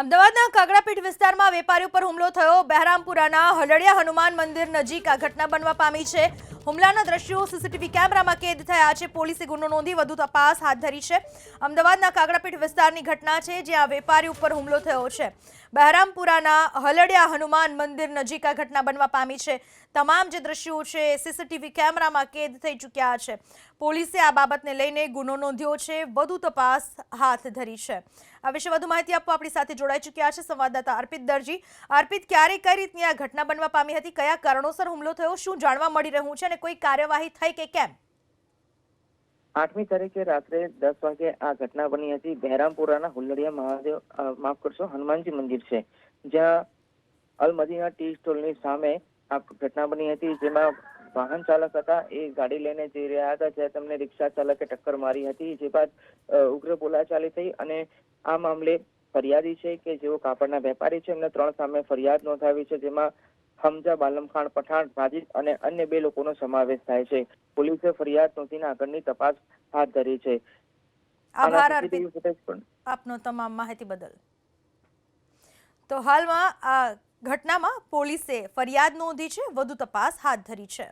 અમદાવાદના કાગડાપીઠ વિસ્તારમાં વેપારી ઉપર હુમલો થયો. બહેરામપુરાના હલડિયા હનુમાન મંદિર નજીક આ ઘટના બનવા પામી છે. હુમલાના દ્રશ્યો સીસીટીવી કેમેરામાં કેદ થયા છે. પોલીસે ગુનો નોંધી વધુ તપાસ હાથ ધરી છે. અમદાવાદના કાગડાપીઠ વિસ્તારની ઘટના છે જ્યાં વેપારી ઉપર હુમલો થયો છે. બહેરામપુરાના હલડિયા હનુમાન મંદિર નજીક આ ઘટના બનવા પામી છે. તમામ જે દ્રશ્યો છે સીસીટીવી કેમેરામાં કેદ થઈ ચૂક્યા છે. પોલીસે આ બાબતને લઈને ગુનો નોંધ્યો છે, વધુ તપાસ હાથ ધરી છે. આ વિશે વધુ માહિતી આપવા આપણી સાથે જોડાઈ ચૂક્યા છે સંવાદદાતા અર્પિત દરજી. અર્પિત, ક્યારે કઈ રીતની આ ઘટના બનવા પામી હતી? કયા કારણોસર હુમલો થયો? શું જાણવા મળી રહ્યું છે? અને કોઈ કાર્યવાહી થઈ કે કેમ? આઠમી તારીખે રાત્રે દસ વાગે આ ઘટના બની હતી. બહેરામપુરાના હુલ્લડિયા મહાદેવ માફ કરશો, હનુમાનજી મંદિર છે. જ્યાં અલ મદીના ટી સ્ટોલની સામે આ ઘટના બની હતી. જેમાં વાહન ચાલક હતા. એ ગાડી લઈને જઈ રહ્યા હતા. જ્યાં તેમને રિક્ષા ચાલકે ટક્કર મારી હતી. જે બાદ ઉગ્ર બોલાચાલી થઈ અને આ મામલે ફરિયાદી છે કે જેઓ કાપડના વેપારી છે. એમને ત્રણ સામે ફરિયાદ નોંધાવી છે. જેમાં હમજા બાલમખાન પઠાણ સાજિદ અને અન્ય બે લોકોનો સમાવેશ થાય છે. પોલીસે ફરિયાદ નોંધીને આગળની તપાસ હાથ ધરી છે. આભાર આપનો તમામ માહિતી બદલ. તો હાલમાં આ ઘટનામાં પોલીસે ફરિયાદ નોંધી છે વધુ તપાસ હાથ ધરી છે.